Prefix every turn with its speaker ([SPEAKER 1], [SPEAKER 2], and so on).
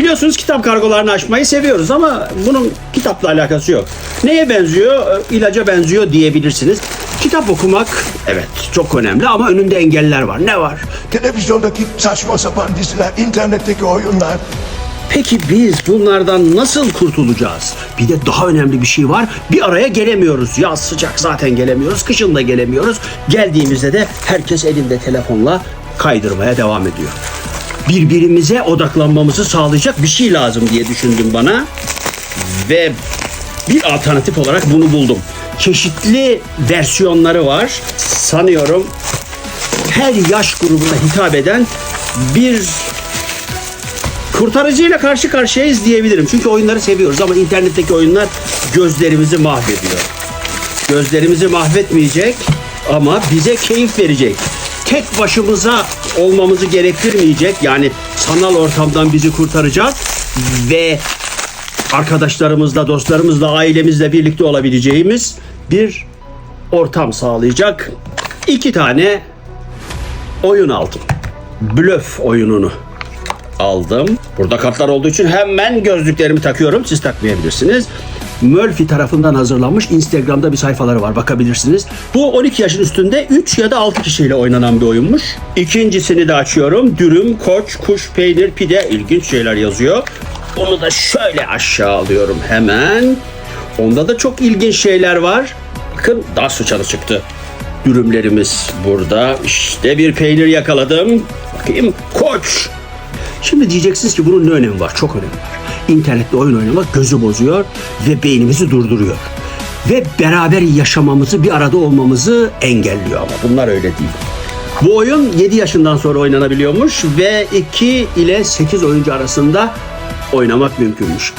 [SPEAKER 1] Biliyorsunuz kitap kargolarını açmayı seviyoruz ama bunun kitapla alakası yok. Neye benziyor? Ee, İlaca benziyor diyebilirsiniz. Kitap okumak evet çok önemli ama önünde engeller var. Ne var?
[SPEAKER 2] Televizyondaki saçma sapan diziler, internetteki oyunlar.
[SPEAKER 1] Peki biz bunlardan nasıl kurtulacağız? Bir de daha önemli bir şey var. Bir araya gelemiyoruz. Yaz sıcak zaten gelemiyoruz. Kışın da gelemiyoruz. Geldiğimizde de herkes elinde telefonla kaydırmaya devam ediyor. Birbirimize odaklanmamızı sağlayacak bir şey lazım diye düşündüm bana. Ve bir alternatif olarak bunu buldum. Çeşitli versiyonları var. Sanıyorum her yaş grubuna hitap eden bir kurtarıcıyla karşı karşıyayız diyebilirim. Çünkü oyunları seviyoruz ama internetteki oyunlar gözlerimizi mahvediyor. Gözlerimizi mahvetmeyecek ama bize keyif verecek. Tek başımıza olmamızı gerektirmeyecek. Yani sanal ortamdan bizi kurtaracak ve arkadaşlarımızla, dostlarımızla, ailemizle birlikte olabileceğimiz bir ortam sağlayacak. İki tane oyun aldım. Blöf oyununu aldım. Burada kartlar olduğu için hemen gözlüklerimi takıyorum. Siz takmayabilirsiniz. Murphy tarafından hazırlanmış Instagram'da bir sayfaları var bakabilirsiniz. Bu 12 yaşın üstünde 3 ya da 6 kişiyle oynanan bir oyunmuş. İkincisini de açıyorum. Dürüm, koç, kuş, peynir, pide ilginç şeyler yazıyor. Onu da şöyle aşağı alıyorum hemen. Onda da çok ilginç şeyler var. Bakın daha sıçanı çıktı. Dürümlerimiz burada. İşte bir peynir yakaladım. Bakayım koç. Şimdi diyeceksiniz ki bunun ne önemi var? Çok önemi var. İnternette oyun oynamak gözü bozuyor ve beynimizi durduruyor. Ve beraber yaşamamızı, bir arada olmamızı engelliyor ama bunlar öyle değil. Bu oyun 7 yaşından sonra oynanabiliyormuş ve 2 ile 8 oyuncu arasında oynamak mümkünmüş.